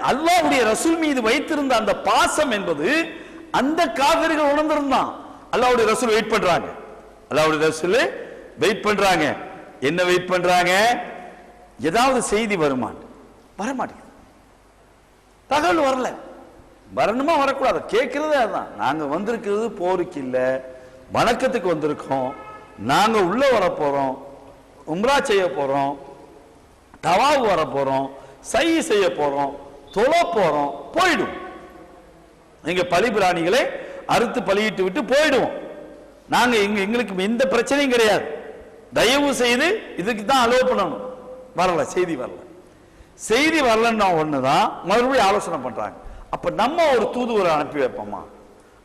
அல்லாவுடைய ரசூல் மீது வைத்திருந்த அந்த பாசம் என்பது அந்த காவிர்கள் உணர்ந்திருந்தான். அல்லாவுடைய ரசூல் வெயிட் பண்றாங்க. அல்லாவுடைய ரசூல் வெயிட் பண்றாங்க. என்ன வெயிட் பண்றாங்க? ஏதாவது செய்தி வருமான். வரமாட்டேங்குது. தகவல் வரல. வரணுமா வரக்கூடாது? கேட்கறதே அதுதான் நாங்க வந்திருக்கிறது போருக்கு இல்லை. வணக்கத்துக்கு வந்திருக்கோம். நாங்க உள்ள வர போறோம். உம்ரா செய்ய போறோம். தவாவு வர போறோம். சை செய்ய போறோம். தொழ போறோம் போயிடும் நீங்க பலி பிராணிகளை அறுத்து பலியிட்டு விட்டு போயிடுவோம். நாங்க எங்க எங்களுக்கு எந்த பிரச்சனையும் கிடையாது. தயவு செய்து இதுக்கு தான் அலோவ் பண்ணணும். வரல செய்தி வரல. செய்தி வரலன்னா ஒண்ணுதான் மறுபடியும் ஆலோசனை பண்றாங்க. அப்ப நம்ம ஒரு தூதுவரை அனுப்பி வைப்போமா?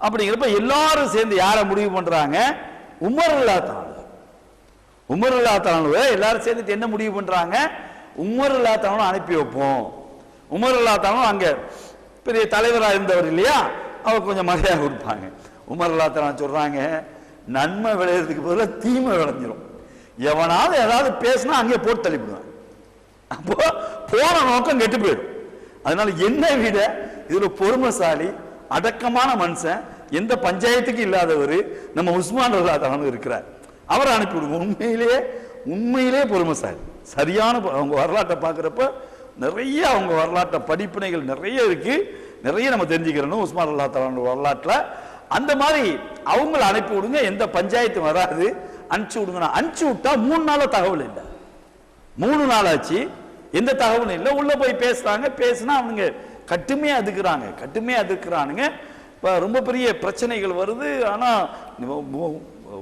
அப்படிங்கிறப்ப எல்லாரும் சேர்ந்து யாரை முடிவு பண்றாங்க? உமர் தாழ்வு உமர் தாழ்வு எல்லாரும் சேர்ந்துட்டு என்ன முடிவு பண்றாங்க? உமர் தாழ்வு அனுப்பி வைப்போம். உமர் இல்லாத்தானும் அங்க பெரிய தலைவரா இருந்தவர் இல்லையா? அவர் கொஞ்சம் மரியாதை கொடுப்பாங்க. உமர் இல்லாத்தான சொல்றாங்க நன்மை விளையிறதுக்கு பதிலாக தீமை விளைஞ்சிரும். எவனாவது ஏதாவது பேசினா அங்கே போட்டு தள்ளிவிடுவான். அப்போ போன நோக்கம் கெட்டு போயிடும். அதனால என்னை விட இதுல பொறுமைசாலி அடக்கமான மனுஷன் எந்த பஞ்சாயத்துக்கு இல்லாதவர் நம்ம உஸ்மான் அல்லாதான் இருக்கிறார். அவரை அனுப்பிவிடுவோம். உண்மையிலேயே உண்மையிலே பொறுமைசாலி. சரியான அவங்க வரலாற்றை பார்க்குறப்ப நிறைய அவங்க வரலாற்றை படிப்பினைகள் நிறைய இருக்கு. நிறைய நம்ம தெரிஞ்சுக்கிறோம் உஸ்மான் அல்லா தலான வரலாற்றில். அந்த மாதிரி அவங்கள அனுப்பி விடுங்க. எந்த பஞ்சாயத்தும் வராது. அனுப்பிச்சு விடுங்க. அனுப்பிச்சு விட்டா மூணு நாளாக தகவல் இல்லை. மூணு நாள் ஆச்சு. எந்த தகவலும் இல்லை. உள்ளே போய் பேசுகிறாங்க பேசினா அவனுங்க கட்டுமையாக அதுக்குறாங்க. கட்டுமையாக அதுக்குறானுங்க. இப்போ ரொம்ப பெரிய பிரச்சனைகள் வருது. ஆனால்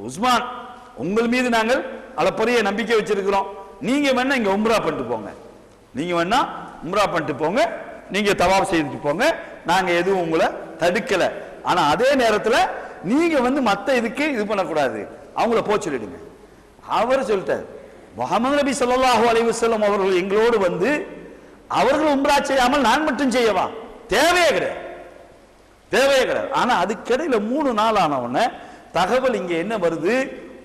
உஸ்மான் உங்கள் மீது நாங்கள் அளப்பரிய நம்பிக்கை வச்சிருக்கிறோம். நீங்கள் வேணால் இங்கே உம்ரா பண்ணிட்டு போங்க. நீங்கள் வேணா உம்ரா பண்ணிட்டு போங்க. நீங்கள் தவாப் செய்துட்டு போங்க. நாங்கள் எதுவும் உங்களை தடுக்கலை. ஆனால் அதே நேரத்தில் நீங்கள் வந்து மற்ற இதுக்கு இது பண்ணக்கூடாது. அவங்கள போக சொல்லிடுங்க. அவர் சொல்லிட்டார். முகமது நபி சொல்லாஹூ அலைஹி அவர்கள் எங்களோடு வந்து அவர்கள் உம்ரா செய்யாமல் நான் மட்டும் செய்யவா? தேவையே கிடையாது. தேவையே கிடையாது. ஆனால் அதுக்கிடையில் மூணு நாள் ஆன உடனே தகவல் இங்கே என்ன வருது?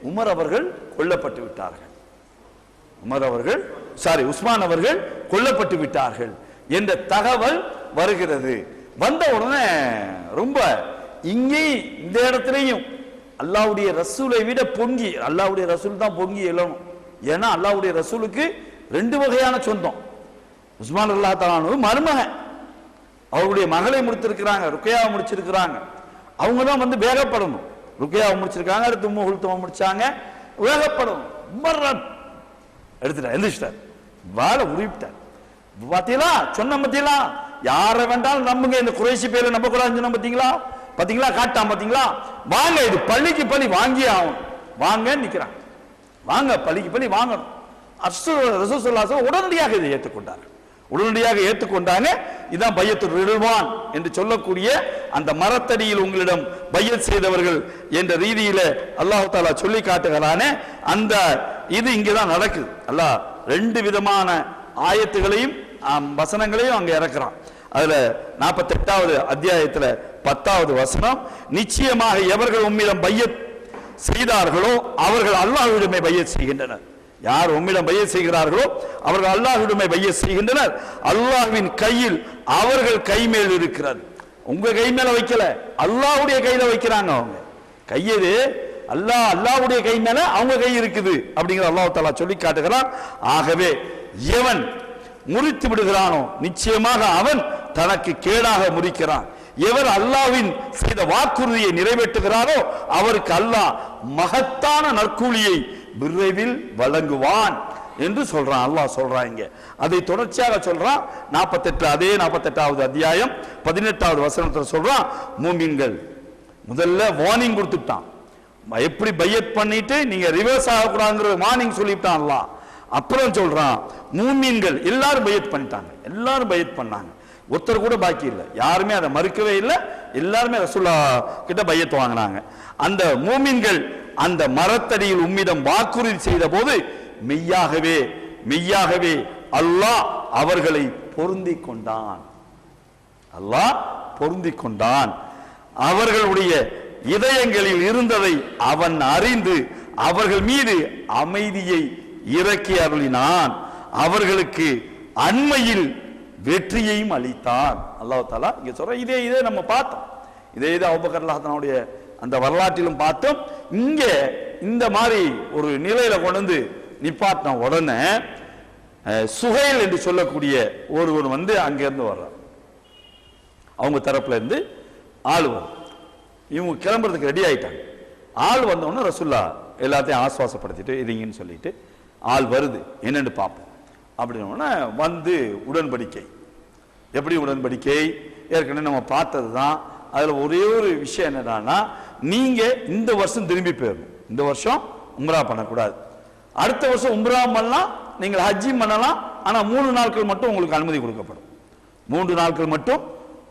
உமர் அவர்கள் கொல்லப்பட்டு விட்டார்கள். உமர் அவர்கள் சாரி உஸ்மான் அவர்கள் கொல்லப்பட்டு விட்டார்கள் என்ற தகவல் வருகிறது. வந்த உடனே ரொம்ப இங்கே இந்த இடத்துலையும் அல்லாவுடைய ரசூலை விட பொங்கி அல்லாவுடைய ரசூல் தான் பொங்கி எழணும். ஏன்னா அல்லாவுடைய ரசூலுக்கு ரெண்டு வகையான சொந்தம். உஸ்மான் அல்லா தானு மருமகன் அவருடைய மகளை முடித்திருக்கிறாங்க ருக்கையாவை முடிச்சிருக்கிறாங்க. அவங்க தான் வந்து வேகப்படணும். ருக்கையாவை முடிச்சிருக்காங்க அடுத்து முகுல்தவ முடிச்சாங்க வேகப்படணும். உமர் எடுத்துட்டார் எந்திரிச்சிட்டார். வாழை உருவிட்டார். பாத்தீங்களா? சொன்ன பாத்தீங்களா? யாரை வேண்டாலும் நம்புங்க இந்த குறைசி பேரை நம்ப கூடாதுன்னு சொன்ன பாத்தீங்களா? பாத்தீங்களா? காட்டான் பாத்தீங்களா? வாங்க இது பள்ளிக்கு பள்ளி வாங்கியே ஆகும் வாங்க நிக்கிறான் வாங்க பள்ளிக்கு பள்ளி வாங்கணும். அஸ்ஸு ரசூலுல்லாஹி உடனடியாக இதை ஏற்றுக்கொண்டார். உடனடியாக ஏற்றுக்கொண்டாங்க. இதான் பையத்து ரிடுவான் என்று சொல்லக்கூடிய அந்த மரத்தடியில் உங்களிடம் பையத் செய்தவர்கள் என்ற ரீதியில அல்லாஹு தாலா சொல்லி காட்டுகிறானே. அந்த இது இங்கதான் நடக்குது. அல்லாஹ் ரெண்டு விதமான ஆயத்துகளையும் வசனங்களையும் அங்க இறக்குறான். அதுல நாற்பத்தெட்டாவது அத்தியாயத்துல பத்தாவது வசனம் நிச்சயமாக எவர்கள் உம்மிடம் பையத் செய்தார்களோ அவர்கள் அல்லாஹ்விடமே பையத் செய்கின்றனர். யார் உம்மிடம் பைய செய்கிறார்களோ அவர்கள் அல்லாஹ்விடமே பைய செய்கின்றனர். அல்லாஹ்வின் கையில் அவர்கள் கை மேல் இருக்கிறது. உங்க கை மேல வைக்கல. அல்லாஹ்வுடைய கையில வைக்கிறாங்க அவங்க. கையது அல்லாஹ் அல்லாஹுடைய கை மேல அவங்க கை இருக்குது. அப்படிங்கிற அல்லாஹ் தாலா சொல்லி காட்டுகிறான். ஆகவே எவன் முறித்து விடுகிறானோ நிச்சயமாக அவன் தனக்கு கேடாக முறிக்கிறான். எவர் அல்லாஹ்வின் செய்த வாக்குறுதியை நிறைவேற்றுகிறாரோ அவருக்கு அல்லாஹ் மகத்தான நற்கூலியை விரைவில் வழங்குவான் என்று சொல்றான். அல்லாஹ் சொல்றான் இங்க. அதை தொடர்ச்சியாக சொல்றான் 48 அதே 48வது அத்தியாயம் பதினெட்டாவது வசனத்தில் சொல்றான் மூமின்கள் முதல்ல வார்னிங் கொடுத்துட்டான். எப்படி பையத் பண்ணிட்டு நீங்க ரிவர்ஸ் ஆகக்கூடாதுங்கிற வார்னிங் சொல்லிவிட்டான் அல்லாஹ். அப்புறம் சொல்றான் மூமின்கள் எல்லாரும் பையத் பண்ணிட்டாங்க. எல்லாரும் பையத் பண்ணாங்க. ஒருத்தர் கூட பாக்கி இல்லை. யாருமே அதை மறுக்கவே இல்லை. எல்லாருமே ரசுல்லா கிட்ட பையத்து வாங்கினாங்க. அந்த மூமின்கள் அந்த மரத்தடியில் உம்மிடம் வாக்குறுதி செய்த போது மெய்யாகவே மெய்யாகவே அல்லாஹ் அவர்களை பொருந்தி கொண்டான். அல்லாஹ் பொருந்தி கொண்டான். அவர்களுடைய இதயங்களில் இருந்ததை அவன் அறிந்து அவர்கள் மீது அமைதியை இறக்கி அருளினான். அவர்களுக்கு அண்மையில் வெற்றியையும் அளித்தான். அல்லாஹ் தாலா இங்க சொல்ற இதே இதே நம்ம பார்த்தோம். இதே இது அவுபகர் அல்லாஹனுடைய அந்த வரலாற்றிலும் பார்த்தோம். இங்கே இந்த மாதிரி ஒரு நிலையில கொண்டு வந்து நிப்பாட்டின உடனே சுகையில் என்று சொல்லக்கூடிய ஒருவர் வந்து அங்கிருந்து வர்றார். அவங்க தரப்புல இருந்து ஆள் வரும். இவங்க கிளம்புறதுக்கு ரெடி ஆயிட்டாங்க. ஆள் வந்தோடனே ரசுல்லா எல்லாத்தையும் ஆஸ்வாசப்படுத்திட்டு இருங்கன்னு சொல்லிட்டு ஆள் வருது. என்னன்னு பார்ப்போம். அப்படின்னோடனே வந்து உடன்படிக்கை. எப்படி உடன்படிக்கை? ஏற்கனவே நம்ம பார்த்தது தான் அதில் ஒரே ஒரு விஷயம் என்னடான்னா நீங்கள் இந்த வருஷம் திரும்பி போயிடணும் இந்த வருஷம் உம்ரா பண்ணக்கூடாது. அடுத்த வருஷம் உம்ரா பண்ணலாம் நீங்கள் ஹஜ்ஜி பண்ணலாம் ஆனால் மூணு நாட்கள் மட்டும் உங்களுக்கு அனுமதி கொடுக்கப்படும். மூன்று நாட்கள் மட்டும்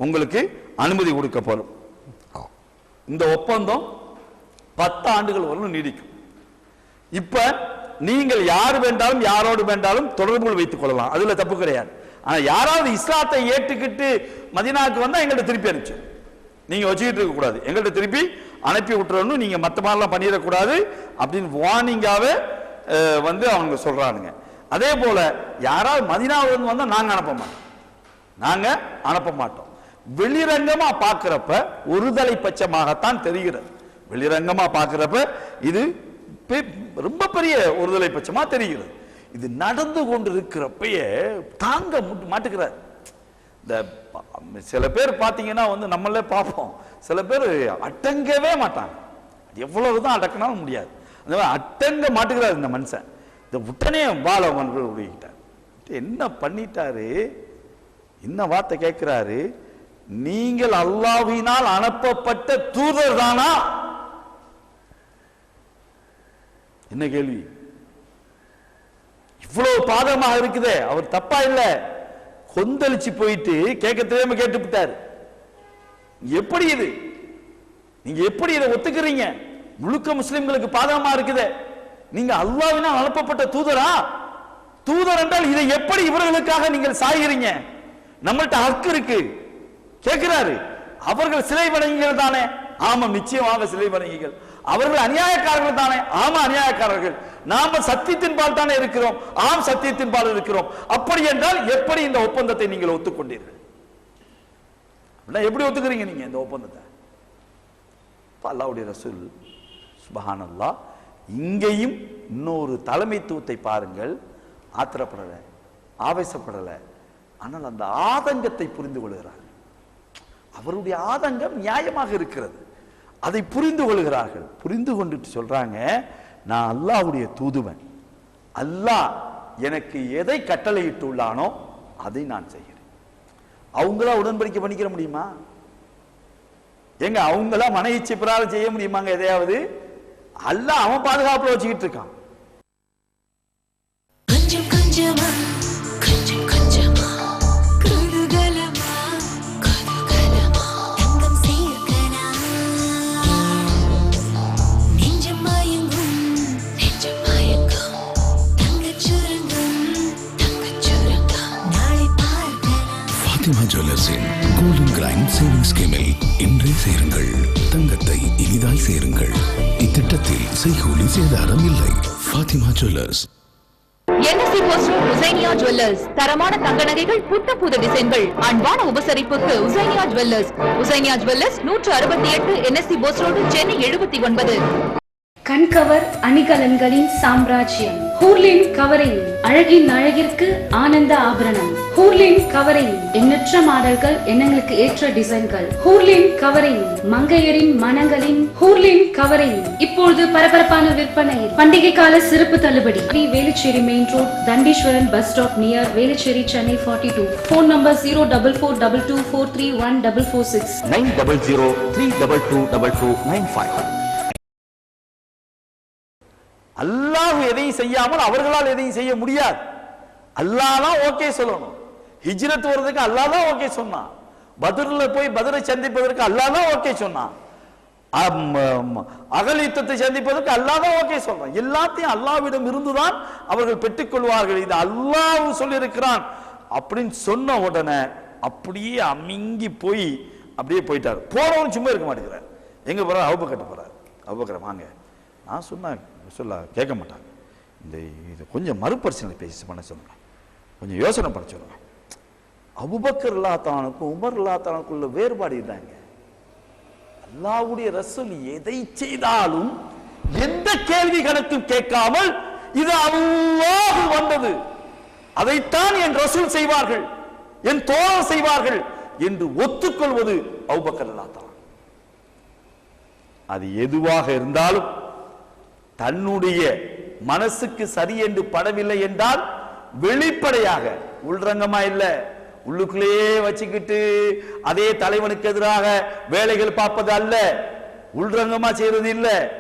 உங்களுக்கு அனுமதி கொடுக்கப்படும். இந்த ஒப்பந்தம் பத்து ஆண்டுகள் வரலும் நீடிக்கும். இப்போ நீங்கள் யார் வேண்டாலும் யாரோடு வேண்டாலும் தொடர்புகள் வைத்துக் கொள்ளலாம். அதில் தப்பு கிடையாது. ஆனால் யாராவது இஸ்லாத்தை ஏற்றுக்கிட்டு மதினாவுக்கு வந்தால் எங்கள்கிட்ட திருப்பி அனுப்பிச்சு. நீங்கள் வச்சுக்கிட்டு இருக்கக்கூடாது எங்கள்கிட்ட திருப்பி அனுப்பி விட்டுறணும். நீங்கள் மற்ற மாதிரிலாம் பண்ணிடக்கூடாது அப்படின்னு வார்னிங்காகவே வந்து அவங்க சொல்கிறானுங்க அதே போல யாராவது மதினாவிலிருந்து வந்தால் நாங்கள் அனுப்ப மாட்டோம். நாங்கள் அனுப்ப மாட்டோம். வெளிரங்கமாக பார்க்குறப்ப ஒருதலை பட்சமாகத்தான் தெரிகிறது. வெளிரங்கமாக பார்க்குறப்ப இது பெ- ரொம்ப பெரிய ஒருதலை பட்சமாக தெரிகிறது. இது நடந்து கொண்டு இருக்கிறப்பயே தாங்க மாட்டுக்கிறார். இந்த சில பேர் பார்த்தீங்கன்னா வந்து நம்மளே பார்ப்போம். சில பேர் அடங்கவே மாட்டாங்க. எவ்வளவுதான் அடக்கினாலும் முடியாது. அந்த மாதிரி அட்டங்க மாட்டுகிறார் இந்த மனுஷன். இந்த உடனே வாழ உருவிக்கிட்டார் என்ன பண்ணிட்டாரு? என்ன வார்த்தை கேட்கிறாரு? நீங்கள் அல்லாவினால் அனுப்பப்பட்ட தூதர் தானா? என்ன கேள்வி? இவ்வளவு பாதமாக இருக்குதே. அவர் தப்பா இல்லை. கொந்தளிச்சு போயிட்டு கேட்க தெரியாம கேட்டு விட்டாரு. எப்படி இது? நீங்க எப்படி இதை ஒத்துக்கிறீங்க? முழுக்க முஸ்லிம்களுக்கு பாதகமா இருக்குது. நீங்க அல்லாஹ்வினால் அனுப்பப்பட்ட தூதரா? தூதர் என்றால் இதை எப்படி இவர்களுக்காக நீங்கள் சாய்கிறீங்க நம்மள்ட்ட ஹக்கு இருக்கு. கேட்கிறாரு. அவர்கள் சிலை வணங்கிகள் தானே? ஆமா நிச்சயமாக சிலை வணங்கிகள் அவர்கள் அநியாயக்காரர்கள் தானே. ஆமா அநியாயக்காரர்கள். நாம சத்தியத்தின் பால் தானே இருக்கிறோம். ஆம் சத்தியத்தின் பால் இருக்கிறோம். அப்படி என்றால் எப்படி இந்த ஒப்பந்தத்தை நீங்கள் ஒத்துக்கொண்டீர்கள்? எப்படி ஒத்துக்கிறீங்க நீங்க இந்த ஒப்பந்தத்தை? அல்லாவுடைய ரசூல் சுபஹானல்லா இங்கேயும் இன்னொரு தலைமைத்துவத்தை பாருங்கள். ஆத்திரப்படலை ஆவேசப்படலை. ஆனால் அந்த ஆதங்கத்தை புரிந்து கொள்கிறார் அவருடைய ஆதங்கம் நியாயமாக இருக்கிறது. அதை புரிந்து கொள்கிறார்கள். புரிந்து கொண்டுட்டு சொல்றாங்க நான் அல்லாவுடைய தூதுவன். அல்லாஹ் எனக்கு எதை கட்டளையிட்டுள்ளானோ அதை நான் செய்கிறேன். அவங்களா உடன்படிக்கை பண்ணிக்கிற முடியுமா? ஏங்க அவங்களா மன இச்சை பிரகாரம் செய்ய முடியுமாங்க எதையாவது? அல்லாஹ் அவன் பாதுகாப்புல வச்சுக்கிட்டு இருக்கான். கிரைண்ட் சேவிங் ஸ்கீமில் இன்றே சேருங்கள். தங்கத்தை இனிதாய் சேருங்கள். இத்திட்டத்தில் செய்கூலி சேதாரம் இல்லை. Fathima jewellers NSC Bose road Husainiya jewellers தரமான தங்க நகைகள் புத்த புது டிசைன்கள். அன்பான உபசரிப்புக்கு உசைனியா ஜுவல்லர்ஸ் உசைனியா ஜுவல்லர்ஸ் நூற்று அறுபத்தி எட்டு என்எஸ்சி போஸ்ட் ரோடு சென்னை எழுபத்தி ஒன்பது. கண்கவர் அணிகலன்களின் சாம்ராஜ்யம். ஹூர்லின் கவரிங் அழகின் அழகிற்கு ஆனந்த ஆபரணம். ஹூர்லின் கவரிங் எண்ணற்ற மாடல்கள் எண்ணங்களுக்கு ஏற்ற டிசைன்கள். ஹூர்லின் கவரிங் மங்கையரின் மனங்களின். ஹூர்லின் கவரிங் இப்பொழுது பரபரப்பான விற்பனையில். பண்டிகை கால சிறப்பு தள்ளுபடி. Sri Velachery main road Thandeeswaran bus stop near Velachery Chennai forty two phone number zero double four double two four three one double four six nine double zero three double two double two nine five. Allah எதையும் செய்யாமல் அவர்களால் எதையும் செய்ய முடியாது. அல்லாஹ் தான் okay சொல்லணும். ஹிஜ்ரத் வர்றதுக்கு அல்லாஹ் தான் ஓகே சொன்னான். பதிரில் போய் பதிரை சந்திப்பதற்கு அல்லாஹ் தான் ஓகே சொன்னான். அகல் யுத்தத்தை சந்திப்பதற்கு அல்லாஹ் தான் ஓகே சொல்றான். எல்லாத்தையும் அல்லாவிடம் இருந்துதான் அவர்கள் பெற்றுக்கொள்வார்கள். இது அல்லாஹ் சொல்லியிருக்கிறான். அப்படின்னு சொன்ன உடனே அப்படியே அமிங்கி போய் அப்படியே போயிட்டார். போறவன் சும்மா இருக்க மாட்டேங்கிறார். எங்க போறார்? அவுப கட்ட போறார் வாங்க. நான் சொன்னேன் சொல்ல கேட்க மாட்டாங்க. இந்த இது கொஞ்சம் மறுபரிசீலனை பேசி பண்ண சொல்லுங்க. கொஞ்சம் யோசனை பண்ண சொல்லுங்க. அபுபக்கர் இல்லாத்தானுக்கும் உமர் இல்லாதவனுக்குள்ள வேறுபாடு இதாங்க. அல்லாவுடைய ரசூல் எதை செய்தாலும் எந்த கேள்வி கணக்கும் கேட்காமல் இது அல்லாஹ் வந்தது. அதைத்தான் என் ரசூல் செய்வார்கள் என் தோழர் செய்வார்கள் என்று ஒத்துக்கொள்வது அவுபக்கர் இல்லாத்தான் அது எதுவாக இருந்தாலும் தன்னுடைய மனசுக்கு சரி என்று படவில்லை என்றால் வெளிப்படையாக உள்ரங்கமா இல்ல உள்ளுக்குள்ளேயே வச்சுக்கிட்டு அதே தலைவனுக்கு எதிராக வேலைகள் பார்ப்பது அல்ல உள்ரங்கமா செய்யறது இல்ல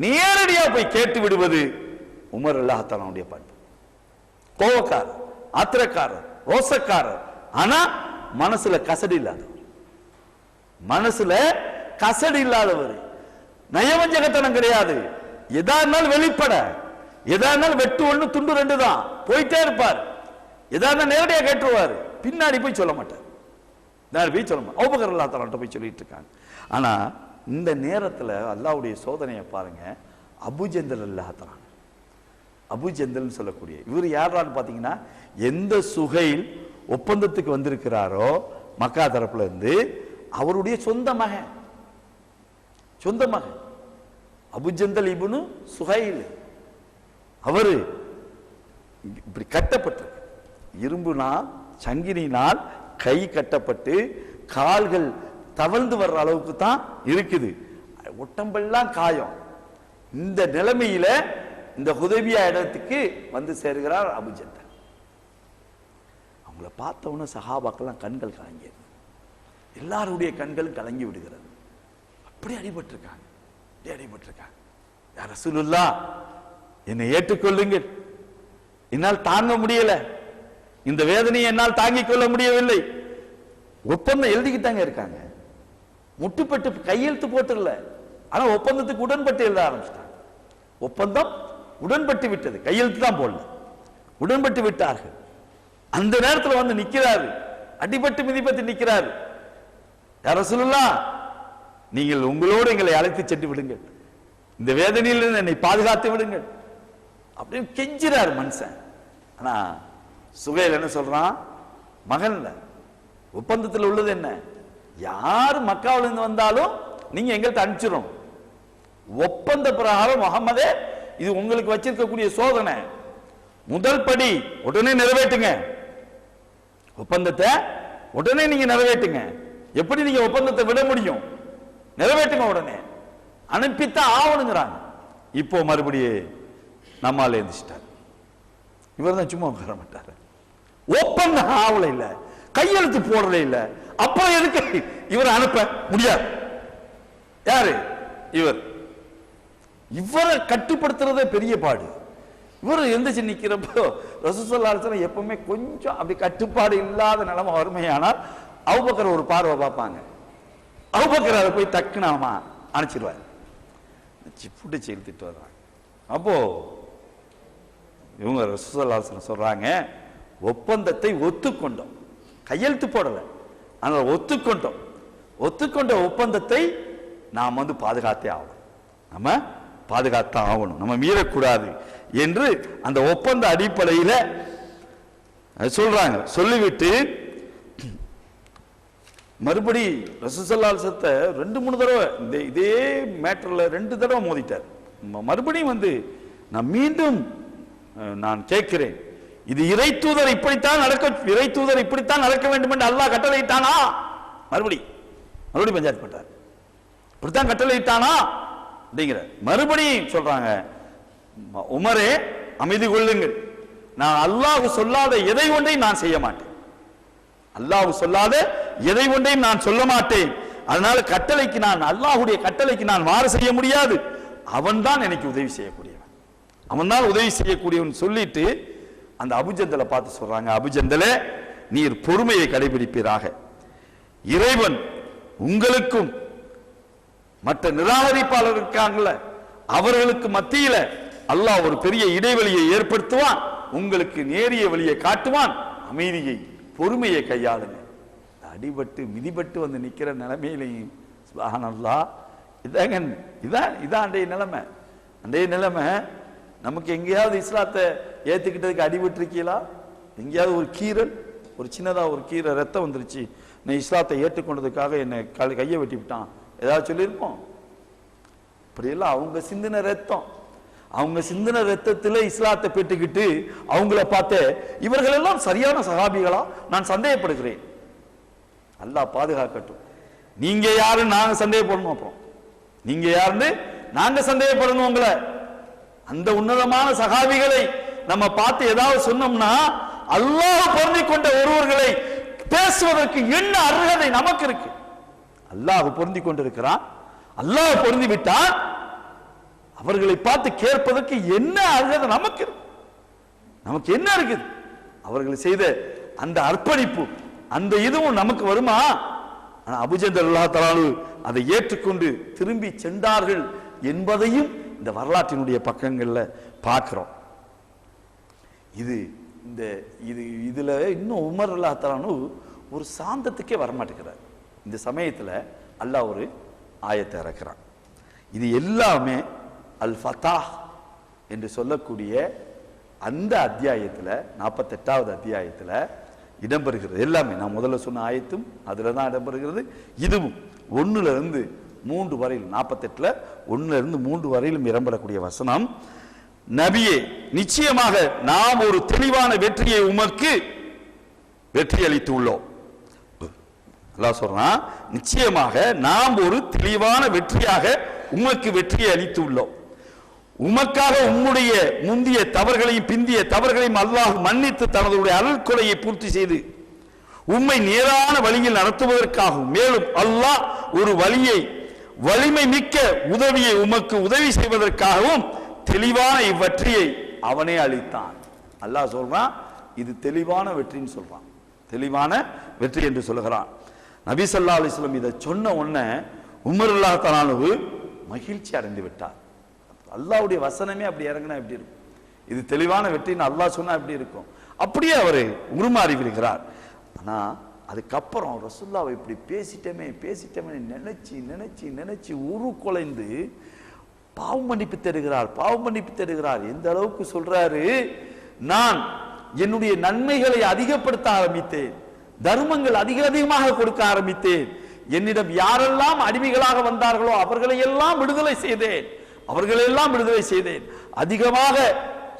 நேரடியா போய் கேட்டு விடுவது உமர் அல்லாஹாலுடைய பண்பு. கோவக்காரர் ஆத்திரக்காரர் ரோசக்காரர் ஆனா மனசுல கசடு இல்லாதவர். மனசுல கசடு இல்லாதவர். நயவஞ்சகத்தனம் கிடையாது. எதா இருந்தாலும் வெளிப்பட. எதா இருந்தாலும் வெட்டு ஒண்ணு துண்டு ரெண்டு தான். போயிட்டே இருப்பார். எதா இருந்தாலும் நேரடியாக கேட்டுருவார். பின்னாடி போய் சொல்ல மாட்டார். போய் சொல்ல மாட்டேன் அவுபக்கர் அல்லா போய் சொல்லிட்டு இருக்காங்க. ஆனா இந்த நேரத்தில் அல்லாஹ்வுடைய சோதனையை பாருங்க. அபுஜந்தல் அல்லாஹ் அபுஜந்தல்னு சொல்லக்கூடிய இவர் யாரான்னு பார்த்தீங்கன்னா எந்த சுகையில் ஒப்பந்தத்துக்கு வந்திருக்கிறாரோ மக்கா தரப்புல இருந்து அவருடைய சொந்த மகன். சொந்த மகன். அபுஜந்தல் இபுனு சுஹைல். அவரு இப்படி கட்டப்பட்டிருக்கு. இரும்புனால் சங்கினால் கை கட்டப்பட்டு கால்கள் தவழ்ந்து வர்ற அளவுக்கு தான் இருக்குது. ஒட்டம்பெல்லாம் காயம். இந்த நிலைமையில இந்த உதவியா இடத்துக்கு வந்து சேர்கிறார் அபுஜந்தல் அவங்கள பார்த்த உடனே சஹாபாக்கெல்லாம் கண்கள் கலங்கியது. எல்லாருடைய கண்களும் கலங்கி விடுகிறது. அப்படி அடிபட்டிருக்காங்க. தேடிப்பட்டிருக்காங்க அடிபட்டிருக்காங்க யார் என்னை ஏற்றுக்கொள்ளுங்கள். என்னால் தாங்க முடியல. இந்த வேதனையை என்னால் தாங்கிக் கொள்ள முடியவில்லை. ஒப்பந்தம் எழுதிக்கிட்டாங்க இருக்காங்க. முட்டுப்பட்டு கையெழுத்து போட்டுடல. ஆனா ஒப்பந்தத்துக்கு உடன்பட்டு எழுத ஆரம்பிச்சிட்டாங்க. ஒப்பந்தம் உடன்பட்டு விட்டது. கையெழுத்து தான் போடல. உடன்பட்டு விட்டார்கள். அந்த நேரத்தில் வந்து நிற்கிறாரு அடிபட்டு மிதிப்பட்டு நிற்கிறாரு யார சொல்லலாம் நீங்கள் உங்களோடு எங்களை அழைத்து சென்று விடுங்கள். இந்த வேதனையிலிருந்து என்னை பாதுகாத்து விடுங்கள். அப்படின்னு கெஞ்சிறாரு மனுஷன். ஆனா சுகையில் என்ன சொல்றான்? மகன்ல ஒப்பந்தத்தில் உள்ளது என்ன? யார் மக்காவில இருந்து வந்தாலும் நீங்க எங்கள்கிட்ட அனுப்பிச்சிடும் ஒப்பந்த பிரகாரம் முகமதே இது உங்களுக்கு வச்சிருக்கக்கூடிய சோதனை. முதல் படி உடனே நிறைவேற்றுங்க. ஒப்பந்தத்தை உடனே நீங்க நிறைவேற்றுங்க. எப்படி நீங்க ஒப்பந்தத்தை விட முடியும்? நிறைவேற்றுங்க உடனே. அனுப்பித்தான் ஆகணுங்கிறாங்க. இப்போ மறுபடியும் நம்மால் எழுந்திச்சிட்டார் இவர் தான் சும்மா உட்கார மாட்டார். ஒப்பந்தம் ஆவல இல்ல. கையெழுத்து போடல இல்ல. அப்புறம் எதுக்கு இவர் அனுப்ப முடியாது. யாரு? இவர். இவரை கட்டுப்படுத்துறதே பெரிய பாடு. இவர் எந்திரிச்சு நிக்கிறப்போ ரசூசல்லாசனம் எப்பவுமே கொஞ்சம் அப்படி கட்டுப்பாடு இல்லாத நிலைமை வறுமையானால் அவுபக்கர் ஒரு பார்வை பார்ப்பாங்க. அவுபக்கர் அதை போய் டக்குனாமா அனுப்பிச்சிடுவார் சிப்புட்டு செலுத்திட்டு வர்றாங்க அப்போ இவங்க ரசூசல்லாசன் சொல்றாங்க ஒப்பந்தத்தை ஒத்துக்கொண்டோம். கையெழுத்து போடலை. ஆனால் ஒத்துக்கொண்டோம். ஒத்துக்கொண்ட ஒப்பந்தத்தை நாம் வந்து பாதுகாத்தே ஆகணும். நம்ம பாதுகாத்தான் ஆகணும். நம்ம மீறக்கூடாது என்று அந்த ஒப்பந்த அடிப்படையில் சொல்றாங்க. சொல்லிவிட்டு மறுபடி ரசூசல்லால் சத்தை ரெண்டு மூணு தடவை இந்த இதே மேட்டரில் ரெண்டு தடவை மோதிட்டார். மறுபடியும் வந்து நான் மீண்டும் நான் கேட்கிறேன். இது இறை தூதர் இப்படித்தான் நடக்க இறை தூதர் இப்படித்தான் நடக்க வேண்டும் என்று அல்லாஹ் கட்டளையிட்டானா? மறுபடி மறுபடி பஞ்சாயத்து பட்டார் இப்படித்தான் கட்டளையிட்டானா? அப்படிங்கிற மறுபடியும் சொல்றாங்க உமரே அமைதி கொள்ளுங்கள். நான் அல்லாஹ் சொல்லாத எதை ஒன்றையும் நான் செய்ய மாட்டேன். அல்லாஹ் சொல்லாத எதை ஒன்றையும் நான் சொல்ல மாட்டேன். அதனால கட்டளைக்கு நான் அல்லாஹுடைய கட்டளைக்கு நான் மாறு செய்ய முடியாது. அவன் தான் எனக்கு உதவி செய்யக்கூடியவன். அவன் தான் உதவி செய்யக்கூடியவன் சொல்லிட்டு அந்த அபுஜந்தலை பார்த்து சொல்றாங்க அபுஜந்தலே நீர் பொறுமையை கடைபிடிப்பீராக. இறைவன் உங்களுக்கும் மற்ற நிராகரிப்பாளர் இருக்காங்கல்ல அவர்களுக்கு மத்தியில அல்லாஹ் ஒரு பெரிய இடைவெளியை ஏற்படுத்துவான். உங்களுக்கு நேரிய வழியை காட்டுவான். அமைதியை பொறுமையை கையாளுங்க. அடிபட்டு மிதிபட்டு வந்து நிற்கிற நிலைமையிலையும் சுப்ஹானல்லாஹ் இதாங்க இதான் இதான் அன்றைய நிலைமை. அன்றைய நிலைமை நமக்கு எங்கேயாவது இஸ்லாத்தை ஏற்றுக்கிட்டதுக்கு அடிபட்டு இருக்கீங்களா எங்கேயாவது ஒரு கீரல் ஒரு சின்னதாக ஒரு கீரை ரத்தம் வந்துருச்சு. நான் இஸ்லாத்தை ஏற்றுக்கொண்டதுக்காக என்னை கையை வெட்டி விட்டான். ஏதாவது சொல்லியிருப்போம்? இப்படியெல்லாம் அவங்க சிந்தின ரத்தம். அவங்க சிந்தின ரத்தத்தில் இஸ்லாத்தை பெற்றுக்கிட்டு அவங்கள பார்த்து இவர்கள் எல்லாம் சரியான சகாபிகளா? நான் சந்தேகப்படுகிறேன். அல்லாஹ் பாதுகாக்கட்டும். நீங்க யாருன்னு நாங்க சந்தேகப்படணும் அப்புறம். நீங்க யாருன்னு? நாங்க சந்தேகப்படணும் உங்களை. அந்த உன்னதமான சகாபிகளை நம்ம பார்த்து ஏதாவது சொன்னோம்னா அல்லாஹ் பொருந்தி கொண்ட ஒருவர்களை பேசுவதற்கு என்ன அருகதை நமக்கு இருக்கு? அல்லாஹ் பொருந்தி கொண்டிருக்கிறான். அல்லாஹ் பொருந்தி விட்டான். அவர்களை பார்த்து கேட்பதற்கு என்ன அருகதை நமக்கு நமக்கு என்ன இருக்குது? அவர்கள் செய்த அந்த அர்ப்பணிப்பு அந்த இதுவும் நமக்கு வருமா? ஆனால் அபுஜந்தர் அல்லா தலாலு அதை ஏற்றுக்கொண்டு திரும்பி சென்றார்கள் என்பதையும் இந்த வரலாற்றினுடைய பக்கங்களில் பார்க்கிறோம். இது இந்த இது இதில் இன்னும் உமர் அல்லா தலானு ஒரு சாந்தத்துக்கே வரமாட்டேங்கிறார். இந்த சமயத்தில் அல்லாஹ் ஒரு ஆயத்தை இறக்குறான். இது எல்லாமே அல் ஃபதாஹ் என்று சொல்லக்கூடிய அந்த அத்தியாயத்தில் நாற்பத்தெட்டாவது அத்தியாயத்தில் இடம்பெறுகிறது. எல்லாமே நான் முதல்ல சொன்ன ஆயத்தும் அதில் தான் இடம்பெறுகிறது. இதுவும் ஒன்றுலேருந்து இருந்து மூன்று வரையில் நாற்பத்தெட்டில் ஒன்றுலேருந்து மூன்று வரையிலும் இடம்பெறக்கூடிய வசனம். நபியே நிச்சயமாக நாம் ஒரு தெளிவான வெற்றியை உமக்கு வெற்றி அளித்து உள்ளோம். அல்லாஹ் சொல்றான் நிச்சயமாக நாம் ஒரு தெளிவான வெற்றியாக உமக்கு வெற்றியை அளித்து உள்ளோம். உமக்காக உம்முடைய முந்திய தவறுகளையும் பிந்திய தவறுகளையும் அல்லாஹ் மன்னித்து தனதுடைய அருள்கொலையை பூர்த்தி செய்து உம்மை நேரான வழியில் நடத்துவதற்காகவும் மேலும் அல்லாஹ் ஒரு வழியை வலிமை மிக்க உதவியை உமக்கு உதவி செய்வதற்காகவும் தெளிவான இவ்வற்றியை அவனே அளித்தான். அல்லாஹ் சொல்றான் இது தெளிவான வெற்றின்னு சொல்றான். தெளிவான வெற்றி என்று சொல்லுகிறான். நபி சல்லா அலிஸ்லம் இதை சொன்ன உடனே உமர் அல்லாஹ் தலானு மகிழ்ச்சி அடைந்து விட்டார். அல்லாவுடைய வசனமே அப்படி இறங்கினா எப்படி இருக்கும்? இது தெளிவான வெற்றின்னு அல்லாஹ் சொன்னா எப்படி இருக்கும்? அப்படியே அவர் உருமாறி விடுகிறார். ஆனா அதுக்கப்புறம் ரசுல்லாவை இப்படி பேசிட்டமே பேசிட்டமே நினைச்சு நினைச்சு நினைச்சு உரு பாவம் மன்னிப்பு தருகிறார் பாவம் மன்னிப்பு தருகிறார் எந்த அளவுக்கு சொல்றாரு? நான் என்னுடைய நன்மைகளை அதிகப்படுத்த ஆரம்பித்தேன். தர்மங்கள் அதிக அதிகமாக கொடுக்க ஆரம்பித்தேன். என்னிடம் யாரெல்லாம் அடிமைகளாக வந்தார்களோ அவர்களை எல்லாம் விடுதலை செய்தேன். அவர்களெல்லாம் விடுதலை செய்தேன். அதிகமாக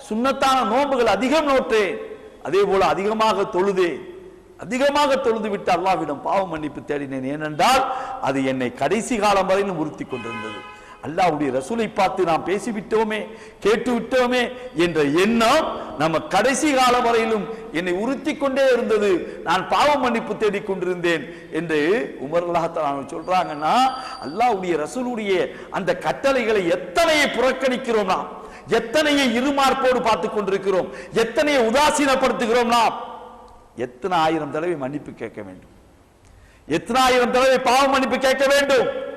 சுண்ணத்தான நோன்புகள் அதிகம் நோற்றேன். அதே போல அதிகமாக தொழுதேன். அதிகமாக தொழுது விட்டு அல்லாவிடம் பாவ மன்னிப்பு தேடினேன். ஏனென்றால் அது என்னை கடைசி காலம் வரையிலும் உறுத்தி கொண்டிருந்தது. அல்லாவுடைய ரசூலை பார்த்து நாம் பேசிவிட்டோமே கேட்டு விட்டோமே என்ற எண்ணம் நம்ம கடைசி காலம் வரையிலும் என்னை உறுத்தி கொண்டே இருந்தது. நான் பாவ மன்னிப்பு தேடிக் கொண்டிருந்தேன் என்று உமர் அல்லாஹ் சொல்றாங்கன்னா அல்லாவுடைய ரசூலுடைய அந்த கட்டளைகளை எத்தனையை புறக்கணிக்கிறோம் நாம்? எத்தனையை இருமார்ப்போடு பார்த்துக் கொண்டிருக்கிறோம்? எத்தனையை உதாசீனப்படுத்துகிறோம் நாம்? எத்தனை ஆயிரம் தடவை மன்னிப்பு கேட்க வேண்டும்? எத்தனை ஆயிரம் தடவை பாவ மன்னிப்பு கேட்க வேண்டும்?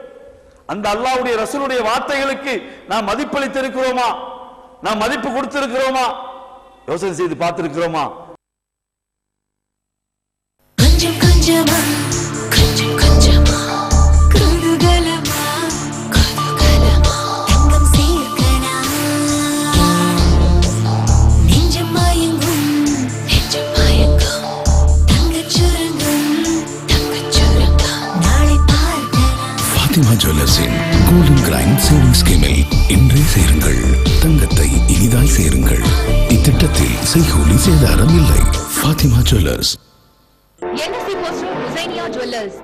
அந்த அல்லாஹ்வுடைய ரசூலுடைய வார்த்தைகளுக்கு நாம் மதிப்பளித்திருக்கிறோமா? நாம் மதிப்பு கொடுத்திருக்கிறோமா? யோசனை செய்து பார்த்திருக்கிறோமா? கொஞ்சம் கொஞ்சமா ஜுவல்லர்ஸின் கோல்டன் கிரைண்ட் சேவிங் ஸ்கீமில் இன்றே சேருங்கள். தங்கத்தை இனிதாய் சேருங்கள். இத்திட்டத்தில் செய்கூலி சேதாரம் இல்லை. ஃபாத்திமா ஜுவல்லர்ஸ்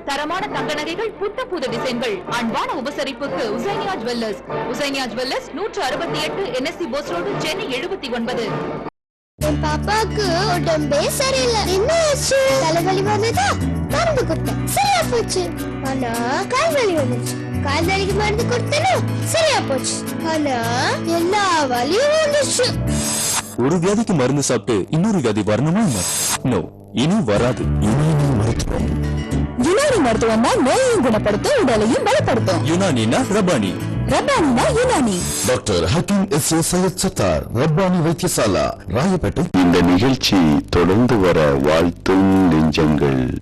தரமான தங்க நகைகள் புத்த புது டிசைன்கள். அன்பான உபசரிப்புக்கு உசைனியா ஜுவல்லர்ஸ் உசைனியா ஜுவல்லர்ஸ் நூற்று அறுபத்தி எட்டு என்எஸ்சி போஸ் ரோடு சென்னை எழுபத்தி ஒன்பது. என் பாப்பாக்கு உடம்பே சரியில்லை. என்ன ஆச்சு? தலைவலி வந்ததா? மருந்து கொடுத்தேன். சரியா போச்சு. ஆனா கால் வலி வந்துச்சு. கால் வலிக்கு மருந்து கொடுத்தேனா? சரியா போச்சு. ஆனா எல்லா வலியும் வந்துச்சு. ஒரு வியாதிக்கு மருந்து சாப்பிட்டு இன்னொரு வியாதி வரணுமா என்ன? நோ இனி வராது. யுனானி மருத்துவம். யுனானி மருத்துவம் தான் நோயையும் குணப்படுத்தும் உடலையும் பலப்படுத்தும். யுனானினா Rabbani ரபானினா Unani. Doctor Hakeem S A Syed Sattar Rabbani Vaidyasala Royapettah. இந்த நிகழ்ச்சி தொடர்ந்து வர வாழ்த்தும் நெஞ்சங்கள்.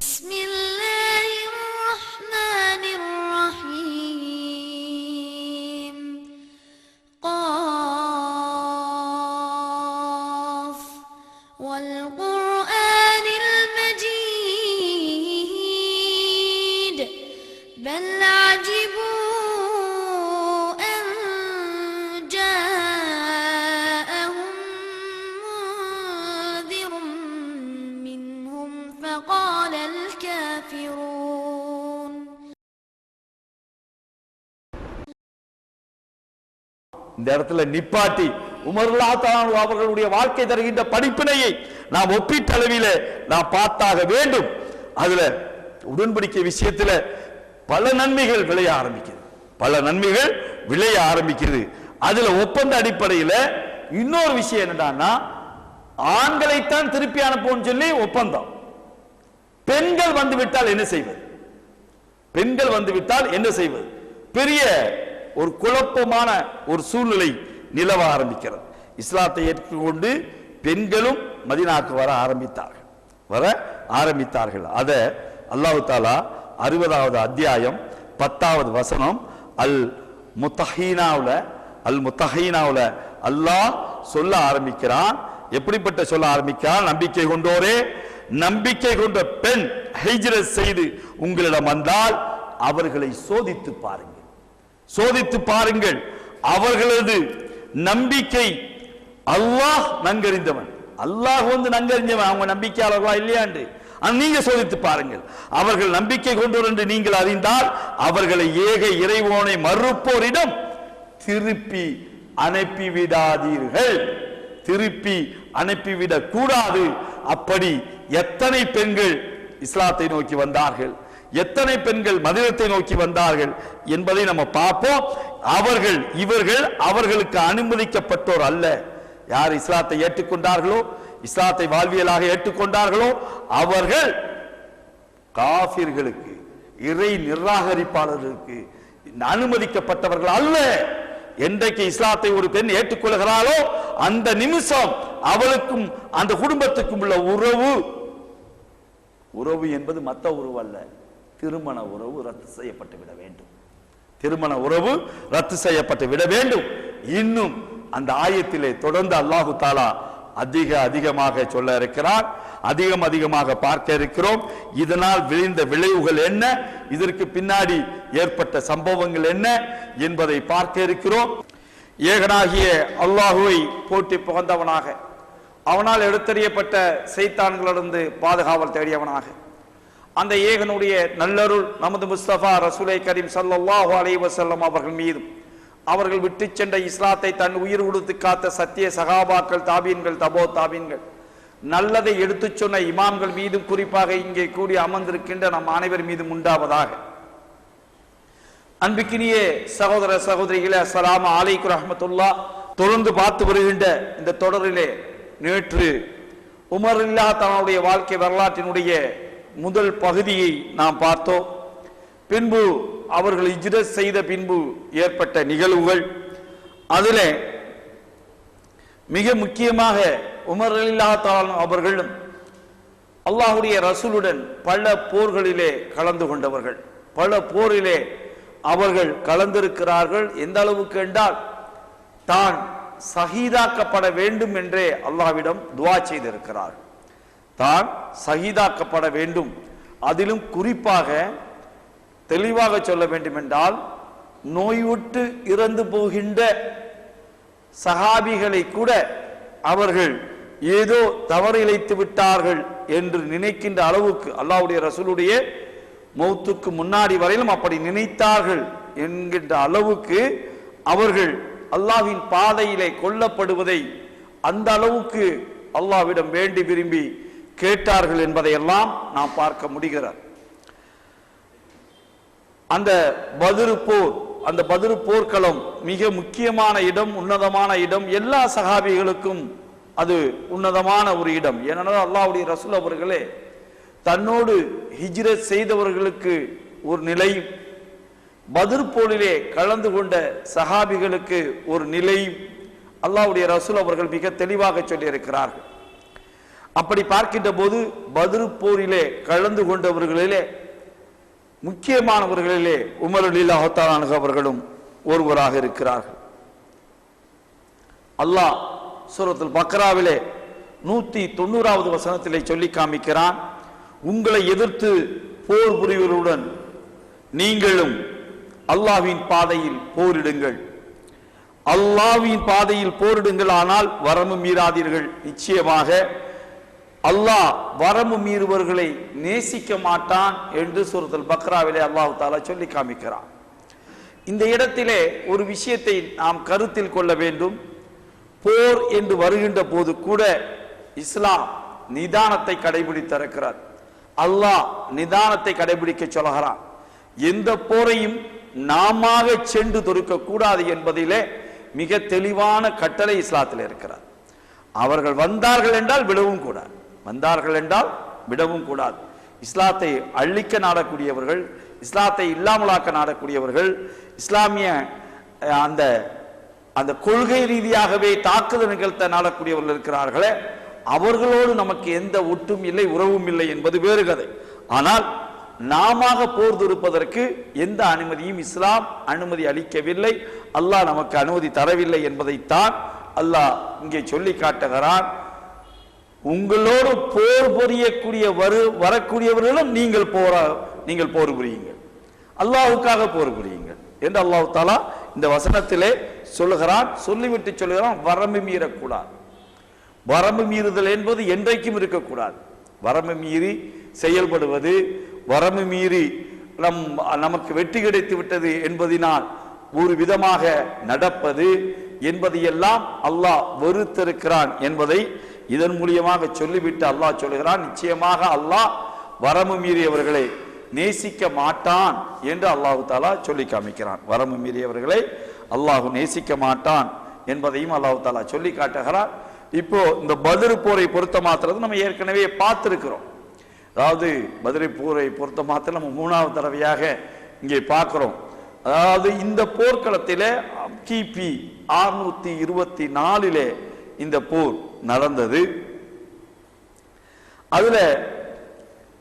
இந்த இடத்துல நிப்பாட்டி உமர்லாத்தான் அவர்களுடைய வாழ்க்கை தருகின்ற படிப்பினையை நாம் ஒப்பீட்டளவிலே நாம் பார்த்தாக வேண்டும். அதுல உடன்படிக்கை விஷயத்துல பல நன்மைகள் விளைய ஆரம்பிக்கிறது பல நன்மைகள் விளைய ஆரம்பிக்கிறது அதுல ஒப்பந்த அடிப்படையில இன்னொரு விஷயம் என்னடான்னா ஆண்களைத்தான் திருப்பி அனுப்புவோம்னு சொல்லி ஒப்பந்தம். பெண்கள் வந்து விட்டால் என்ன செய்வது? பெண்கள் வந்துவிட்டால் என்ன செய்வது? பெரிய ஒரு குழப்பமான ஒரு சூழ்நிலை நிலவ ஆரம்பிக்கிறது. இஸ்லாத்தை ஏற்றுக்கொண்டு பெண்களும் மதினாக்கு வர ஆரம்பித்தார்கள். வர ஆரம்பித்தார்கள். அதை அல்லாஹு தாலா அறுபதாவது அத்தியாயம் பத்தாவது வசனம் அல் முத்தஹீனாவில் அல் முத்தஹீனாவில் அல்லாஹ் சொல்ல ஆரம்பிக்கிறான். எப்படிப்பட்ட சொல்ல ஆரம்பிக்கிறான்? நம்பிக்கை கொண்டோரே நம்பிக்கை கொண்ட பெண் ஹிஜ்ரத் செய்து உங்களிடம் வந்தால் அவர்களை சோதித்து பாருங்கள். சோதித்து பாருங்கள். அவர்களது நம்பிக்கை அல்லாஹ் நன்கறிந்தவன். அல்லாஹ் வந்து நன்கறிஞ்சவன். அவங்க நம்பிக்கையாளர்களா இல்லையாண்டு நீங்க சோதித்து பாருங்கள். அவர்கள் நம்பிக்கை கொண்டோர் என்று நீங்கள் அறிந்தால் அவர்களை ஏக இறைவோனை மறுப்போரிடம் திருப்பி அனுப்பிவிடாதீர்கள். திருப்பி அனுப்பிவிடக் கூடாது அப்படி எத்தனை பெண்கள் இஸ்லாத்தை நோக்கி வந்தார்கள்? எத்தனை பெண்கள் மதுரத்தை நோக்கி வந்தார்கள் என்பதை நம்ம பார்ப்போம். அவர்கள் இவர்கள் அவர்களுக்கு அனுமதிக்கப்பட்டோர் அல்ல. யார் இஸ்லாத்தை ஏற்றுக்கொண்டார்களோ இஸ்லாத்தை வாழ்வியலாக ஏற்றுக்கொண்டார்களோ அவர்கள் காபிர்களுக்கு இறை நிராகரிப்பாளர்களுக்கு அனுமதிக்கப்பட்டவர்கள் அல்ல. என்றைக்கு இஸ்லாத்தை ஒரு பெண் ஏற்றுக்கொள்கிறாளோ அந்த நிமிஷம் அவளுக்கும் அந்த குடும்பத்துக்கும் உள்ள உறவு. உறவு என்பது மத்த உறவு அல்ல. திருமண உறவு ரத்து செய்யப்பட்டு விட வேண்டும். திருமண உறவு ரத்து செய்யப்பட்டு விட வேண்டும். இன்னும் அந்த ஆயத்திலே தொடர்ந்து அல்லாஹு தாலா அதிக அதிகமாக சொல்ல இருக்கிறார். அதிகம் அதிகமாக பார்க்க இருக்கிறோம். இதனால் விளைந்த விளைவுகள் என்ன? இதற்கு பின்னாடி ஏற்பட்ட சம்பவங்கள் என்ன என்பதை பார்க்க இருக்கிறோம். ஏகனாகிய அல்லாஹுவை போட்டி புகழ்ந்தவனாக அவனால் எடுத்தறியப்பட்ட செய்தான்களிலிருந்து பாதுகாவல் தேடியவனாக. அந்த ஏகனுடைய நல்லருள் நமது முஸ்தபா ரசூலை கரீம் சல்லாஹு அலை வசல்லம் அவர்கள் மீதும் அவர்கள் விட்டு சென்ற இஸ்லாத்தை தன் உயிர் கொடுத்து காத்த சத்திய சகாபாக்கள் தாபீன்கள் தபோ தாபீன்கள் நல்லதை எடுத்துச் சொன்ன இமாம்கள் மீதும் குறிப்பாக இங்கே கூடி அமர்ந்திருக்கின்ற நம் அனைவர் மீதும் உண்டாவதாக. அன்பிக்கினியே சகோதர சகோதரிகளே அஸ்லாம் அலைக்கும் ரஹமத்துல்லா. தொடர்ந்து பார்த்து வருகின்ற இந்த தொடரிலே நேற்று உமர் இல்லா தன்னுடைய வாழ்க்கை வரலாற்றினுடைய முதல் பகுதியை நாம் பார்த்தோம். பின்பு அவர்கள் இஜ்ரத் செய்த பின்பு ஏற்பட்ட நிகழ்வுகள். அதில் மிக முக்கியமாக உமர் இல்லா அவர்களும் அல்லாஹுடைய ரசூலுடன் பல போர்களிலே கலந்து கொண்டவர்கள். பல போரிலே அவர்கள் கலந்திருக்கிறார்கள். எந்த அளவுக்கு என்றால் தான் சகிதாக்கப்பட வேண்டும் என்றே அல்லாஹ்விடம் துவா செய்திருக்கிறார்கள் தான் சகிதாக்கப்பட வேண்டும். அதிலும் குறிப்பாக தெளிவாக சொல்ல வேண்டுமென்றால் நோயுற்று இறந்து போகின்ற சகாபிகளை கூட அவர்கள் ஏதோ தவறு இழைத்து விட்டார்கள் என்று நினைக்கின்ற அளவுக்கு அல்லாஹ்வுடைய ரசூலுடைய மௌத்துக்கு முன்னாடி வரையிலும் அப்படி நினைத்தார்கள் என்கின்ற அளவுக்கு அவர்கள் அல்லாவின் பாதையிலே கொல்லப்படுவதை அந்த அளவுக்கு அல்லாஹ்விடம் வேண்டி விரும்பி கேட்டார்கள் என்பதையெல்லாம் நாம் பார்க்க முடிகிறது. அந்த பதிரு போர் அந்த பதிரு போர்க்களம் மிக முக்கியமான இடம் உன்னதமான இடம். எல்லா சகாபிகளுக்கும் அது உன்னதமான ஒரு இடம். ஏனென்றால் அல்லாவுடைய ரசூல் அவர்களே தன்னோடு ஹிஜ்ரத் செய்தவர்களுக்கு ஒரு நிலையும் பதிர் போரிலே கலந்து கொண்ட சஹாபிகளுக்கு ஒரு நிலையும் அல்லாவுடைய ரசூல் அவர்கள் மிக தெளிவாக சொல்லியிருக்கிறார்கள். அப்படி பார்க்கின்ற போது பதிருப்போரிலே கலந்து கொண்டவர்களிலே முக்கியமானவர்களிலே உமர் லீலாஹத்தான அவர்களும் ஒருவராக இருக்கிறார்கள். அல்லாஹ் சூரத்தில் பக்ராவிலே நூத்தி தொண்ணூறாவது வசனத்திலே சொல்லி காமிக்கிறான் உங்களை எதிர்த்து போர் புரிவருடன் நீங்களும் அல்லாஹ்வின் பாதையில் போரிடுங்கள். அல்லாஹ்வின் பாதையில் போரிடுங்கள் ஆனால் வரம்பு மீறாதீர்கள். நிச்சயமாக அல்லாஹ் வரம்பு மீறுபவர்களை நேசிக்க மாட்டான் என்று சூரத்துல் பக்ராவிலே அல்லாஹ் தாலா சொல்லி காமிக்கிறான். இந்த இடத்திலே ஒரு விஷயத்தை நாம் கருத்தில் கொள்ள வேண்டும். போர் என்று வருகின்ற போது கூட இஸ்லாம் நிதானத்தை கடைபிடித்திருக்கிறார் அல்லாஹ் நிதானத்தை கடைபிடிக்க சொல்கிறான். எந்த போரையும் நாம சென்று தொடுக்க கூடாது என்பதிலே மிக தெளிவான கட்டளை இஸ்லாத்தில் இருக்கிறார். அவர்கள் வந்தார்கள் என்றால் விழவும் கூடாது. வந்தார்கள் என்றால் விடவும் கூடாது. இஸ்லாத்தை அழிக்க நாடக்கூடியவர்கள் இஸ்லாத்தை இல்லாமலாக்க நாடக்கூடியவர்கள் இஸ்லாமிய அந்த அந்த கொள்கை ரீதியாகவே தாக்குதல் நிகழ்த்த நாடக்கூடியவர்கள் இருக்கிறார்களே அவர்களோடு நமக்கு எந்த ஒட்டும் இல்லை உறவும் இல்லை என்பது வேறு கதை. ஆனால் நாம போர் தொடுப்பதற்கு எந்த அனுமதியும் இஸ்லாம் அனுமதி அளிக்கவில்லை அல்லாஹ் நமக்கு அனுமதி தரவில்லை என்பதைத்தான் அல்லாஹ் இங்கே சொல்லி காட்டுகிறான். உங்களோடு போர் புரியக்கூடிய வரு வரக்கூடியவர்களும் நீங்கள் போரா நீங்கள் போர் புரியுங்கள் அல்லாவுக்காக போர் புரியுங்கள் என்று அல்லாஹ் தாலா இந்த வசனத்திலே சொல்லுகிறான் சொல்லிவிட்டு சொல்லுகிறான் வரம்பு மீறக்கூடாது. வரம்பு மீறுதல் என்பது என்றைக்கும் இருக்கக்கூடாது. வரம்பு மீறி செயல்படுவது வரம்பு மீறி நம் நமக்கு வெற்றி கிடைத்து விட்டது என்பதினால் ஒரு விதமாக நடப்பது என்பதையெல்லாம் அல்லாஹ் வெறுத்திருக்கிறான் என்பதை இதன் மூலியமாக சொல்லிவிட்டு அல்லாஹ் சொல்லுகிறான் நிச்சயமாக அல்லாஹ் வரம்பு மீறியவர்களை நேசிக்க மாட்டான் என்று அல்லாஹு தாலா சொல்லி காமிக்கிறான். வரம்பு மீறியவர்களை அல்லாஹ் நேசிக்க மாட்டான் என்பதையும் அல்லாஹு தாலா சொல்லி காட்டுகிறார் இப்போ இந்த பதிரு போரை பொறுத்த மாத்திரத்தை நம்ம ஏற்கனவே பார்த்துருக்கிறோம். அதாவது பதிரை போரை பொறுத்த மாத்திரம் நம்ம மூணாவது தடவையாக இங்கே பார்க்குறோம். அதாவது இந்த போர்க்களத்திலே கிபி அறுநூத்தி இருபத்தி நாலிலே இந்த போர் நடந்தது. அதுல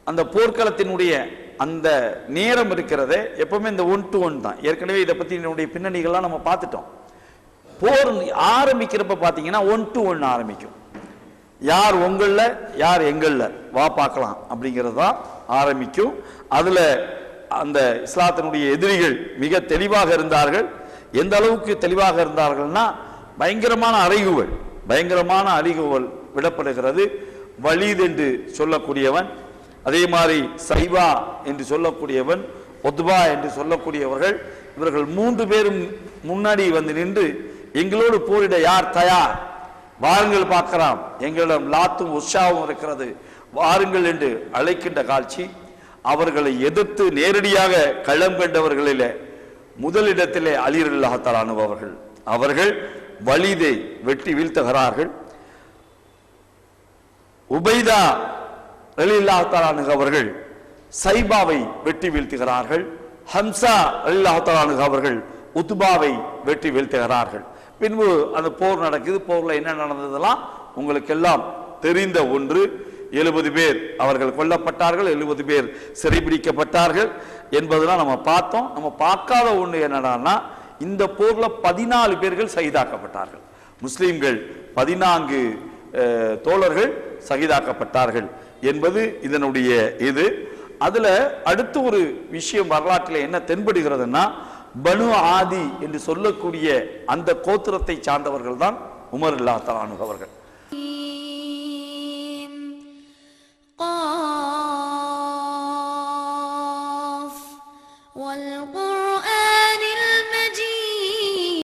அந்த போர்க்களத்தினுடைய அந்த நேரம் இருக்கிறதே எப்பவுமே இந்த ஒன் டு ஒன் தான். ஏற்கனவே இதை பத்தி என்னுடைய பின்னணிகள்லாம் நம்ம பார்த்துட்டோம். போர் ஆரம்பிக்கிறப்ப பார்த்தீங்கன்னா ஒன் டு ஒன் ஆரம்பிக்கும். யார் உங்களில் யார் எங்கள்ல? வா பார்க்கலாம் அப்படிங்கிறது தான் ஆரம்பிக்கும். அதுல அந்த இஸ்லாத்தினுடைய எதிரிகள் மிக தெளிவாக இருந்தார்கள். எந்த அளவுக்கு தெளிவாக இருந்தார்கள்னா பயங்கரமான அறைகுகள் பயங்கரமான அழிகுவல் விடப்படுகிறது. வலீத் என்று சொல்லக்கூடியவன் அதே மாதிரி சைவா என்று சொல்லக்கூடியவன் ஒத்வா என்று சொல்லக்கூடியவர்கள் இவர்கள் மூன்று பேரும் முன்னாடி வந்து நின்று எங்களோடு போரிட யார் தயார்? வாருங்கள் பார்க்கலாம். எங்களிடம் லாத்தும் உற்சாகவும் இருக்கிறது. வாருங்கள் என்று அழைக்கின்ற காட்சி அவர்களை எதிர்த்து நேரடியாக களம் கண்டவர்களிலே முதலிடத்திலே அலிரல்லாஹத்தால் அனுபவர்கள். அவர்கள் வலிதை வெட்டி வீழ்த்துகிறார்கள். உபைதா ரலில்லாஹத்தாலானு அவர்கள் சைபாவை வெட்டி வீழ்த்துகிறார்கள். ஹம்சா ரலில்லாஹத்தாலானு அவர்கள் உத்பாவை வெட்டி வீழ்த்துகிறார்கள். பின்பு அந்த போர் நடக்குது. போர்ல என்ன நடந்ததெல்லாம் உங்களுக்கு எல்லாம் தெரிந்த ஒன்று. எழுபது பேர் அவர்கள் கொல்லப்பட்டார்கள். எழுபது பேர் சிறைபிடிக்கப்பட்டார்கள். என்பதெல்லாம் நம்ம பார்த்தோம். நம்ம பார்க்காத ஒன்று என்னடான்னா இந்த போர்ல பதினாலு பேர்கள் சகிதாக்கப்பட்டார்கள். முஸ்லீம்கள் பதினான்கு தோழர்கள் சகிதாக்கப்பட்டார்கள் என்பது இதனுடைய இது. அதுல அடுத்து ஒரு விஷயம் வரலாற்றில் என்ன தென்படுகிறதுனா பனு ஆதி என்று சொல்லக்கூடிய அந்த கோத்திரத்தை சார்ந்தவர்கள் தான் உமர் இல்லா தலானு அவர்கள். والقرآن